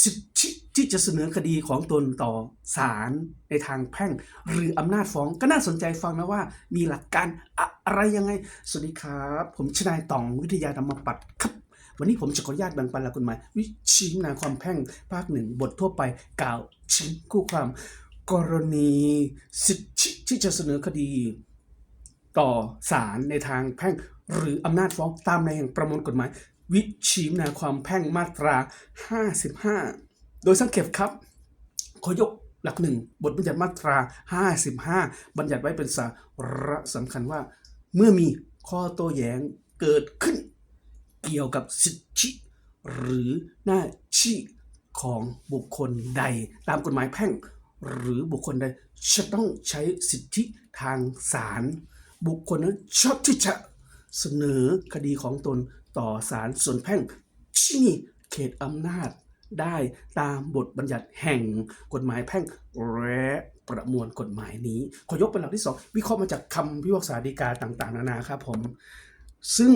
สิทธิที่จะเสนอคดีของตนต่อศาลในทางแพ่ง หรืออำนาจฟ้องก็น่าสนใจฟังนะว่า มีหลักการอะไรยังไง สวัสดีครับ ผมชนายตองวิทยาธรรมปัตย์ครับ วันนี้ผมจะขออนุญาตแบ่งปันหลักกฎหมาย วิชิงนาความแพ่งภาคหนึ่งบททั่วไปกล่าวชิ้นคู่ความ กรณีสิทธิที่จะเสนอคดี ต่อศาลในทางแพ่ง หรืออำนาจฟ้องตามในแห่งประมวลกฎหมาย วิชีมนาความแพ่งมาตรา 55 โดยสังเกตครับขอยกหลักหนึ่งบทบัญญัติมาตรา 55 บัญญัติไว้เป็นสาระสำคัญว่า เมื่อมีข้อโต้แย้งเกิดขึ้น เกี่ยวกับสิทธิ หรือหน้าที่ของบุคคลใด ตามกฎหมายแพ่ง หรือบุคคลใดจะต้องใช้สิทธิทางศาลบุคคลนั้นชอบที่จะ เสนอคดีของตนต่อศาลส่วนแพ่งที่มีเขตอำนาจได้ตามบทบัญญัติแห่งกฎหมายแพ่งและประมวลกฎหมายนี้ ขอยกเป็นหลักที่สองวิเคราะห์มาจากคำพิพากษาฎีกาต่างๆ นานาครับผม ซึ่ง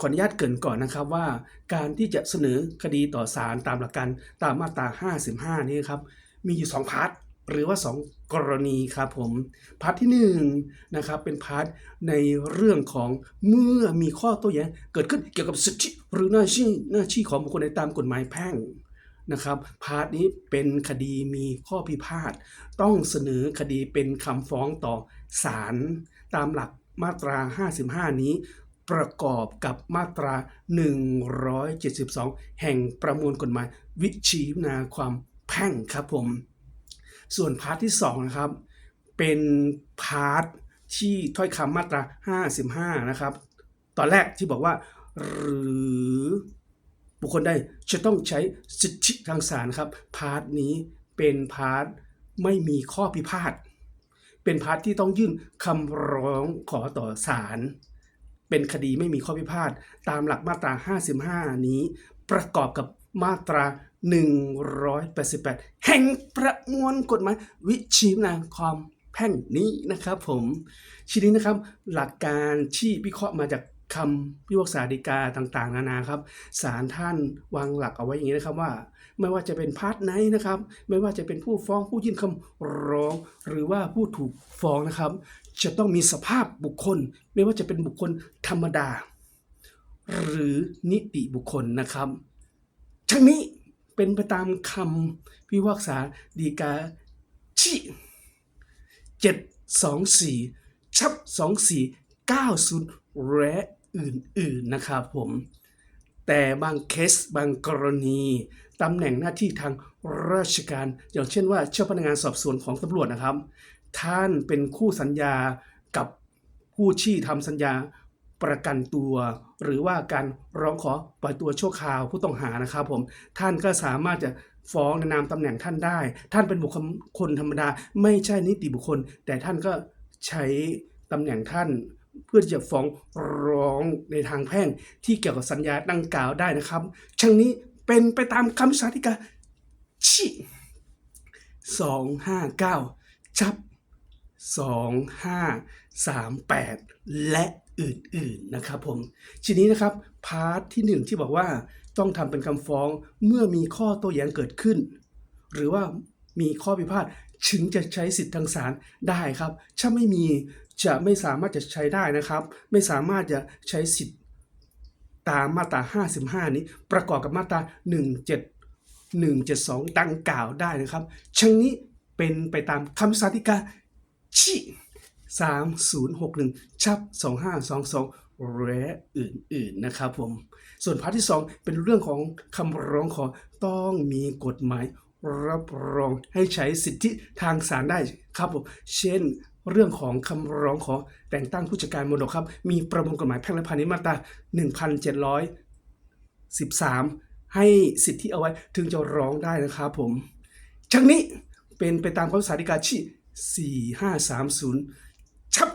ขออนุญาตเกรินก่อนนะครับว่า การที่จะเสนอคดีต่อศาลตามหลักการตามมาตรา 55 นี้ครับ มีอยู่ 2 พาร์ท หรือว่า 2 กรณีครับผมพาร์ทที่1นะครับเป็นพาร์ทในเรื่องของเมื่อมีข้อโต้แย้งเกิดขึ้นเกี่ยวกับสิทธิหรือหน้าที่หน้าที่ของบุคคลในตามกฎหมายแพ่งนะครับพาร์ทนี้เป็นคดีมีข้อพิพาทต้องเสนอคดีเป็นคำฟ้องต่อศาลตามหลักมาตรา 55 นี้ ประกอบกับมาตรา 172 แห่งประมวลกฎหมาย วิชีวนาความแพ่งครับผม ส่วนพาร์ทที่2นะครับเป็นพาร์ทที่ถ้อยคำมาตรา 55 นะครับ ตอนแรกที่บอกว่า หรือบุคคลใดจะต้องใช้สิทธิทางศาลครับ พาร์ทนี้เป็นพาร์ทไม่มีข้อพิพาทเป็นพาร์ทที่ต้องยื่นคำร้องขอต่อศาลเป็นคดีไม่มีข้อพิพาทตามหลักมาตรา 55 นี้ประกอบกับ มาตรา 188 แห่งประมวลกฎหมายวิชีวนาความแพ่งนี้นะครับผมทีนี้นะครับหลักการที่วิเคราะห์มาจากคำพิพากษาฎีกาต่างๆ นานาครับศาลท่านวางหลักเอาไว้อย่างนี้นะครับว่า ไม่ว่าจะเป็นพาร์ทไหนนะครับ ไม่ว่าจะเป็นผู้ฟ้องผู้ยื่นคำร้อง หรือว่าผู้ถูกฟ้องนะครับ จะต้องมีสภาพบุคคล ไม่ว่าจะเป็นบุคคลธรรมดา หรือนิติบุคคลนะครับ ทั้งนี้เป็นไปตามคำพิพากษาฎีกาที่724ชับ2490และอื่นๆนะครับผม แต่บางเคสบางกรณีตำแหน่งหน้าที่ทางราชการ อย่างเช่นว่าเจ้าพนักงานสอบสวนของตำรวจนะครับ ท่านเป็นคู่สัญญากับผู้ที่ทำสัญญา ประกันตัว หรือว่าการร้องขอปล่อยตัวชั่วคราวผู้ต้องหานะครับผมท่านก็สามารถจะฟ้องในนามตำแหน่งท่านได้ ท่านเป็นบุคคลคนธรรมดา ไม่ใช่นิติบุคคล แต่ท่านก็ใช้ตำแหน่งท่านเพื่อที่จะฟ้องร้องในทางแพ่งที่เกี่ยวกับสัญญาดังกล่าวได้นะครับทั้งนี้เป็นไปตามคำสาธิกาที่259ชับ 2538 และอื่นๆนะครับผมทีนี้นะครับพาร์ทที่ 1 ที่บอกว่าต้องทำเป็นคำฟ้องเมื่อมีข้อโต้แย้งเกิดขึ้น หรือว่ามีข้อพิพาทถึงจะใช้สิทธิ์ทางศาลได้ครับ ถ้าไม่มีจะไม่สามารถจะใช้ได้นะครับ ไม่สามารถจะใช้สิทธิ์ตามมาตรา 55 นี้ประกอบกับมาตรา 17 172 ดังกล่าวได้นะครับทั้งนี้เป็นไปตามคำสา ธิกาที่3061ชับ2522และอื่นๆนะครับผม ส่วนพาร์ทที่ 2 เป็นเรื่องของคำร้องขอต้องมีกฎหมายรับรองให้ใช้สิทธิทางศาลได้ครับผมเช่นเรื่องของคำร้องขอแต่งตั้งผู้จัดการมรดกครับ มีประมวลกฎหมายแพ่งและพาณิชย์มาตรา 1713 ให้สิทธิเอาไว้ถึงจะร้องได้นะครับผมทั้งนี้เป็นไปตามคำสาธิกาที่ 4530 ชับ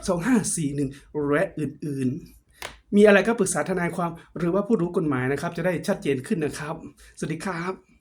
2541 และอื่นๆ มีอะไรก็ปรึกษาทนายความหรือว่าผู้รู้กฎหมายนะครับ จะได้ชัดเจนขึ้นนะครับ สวัสดีครับ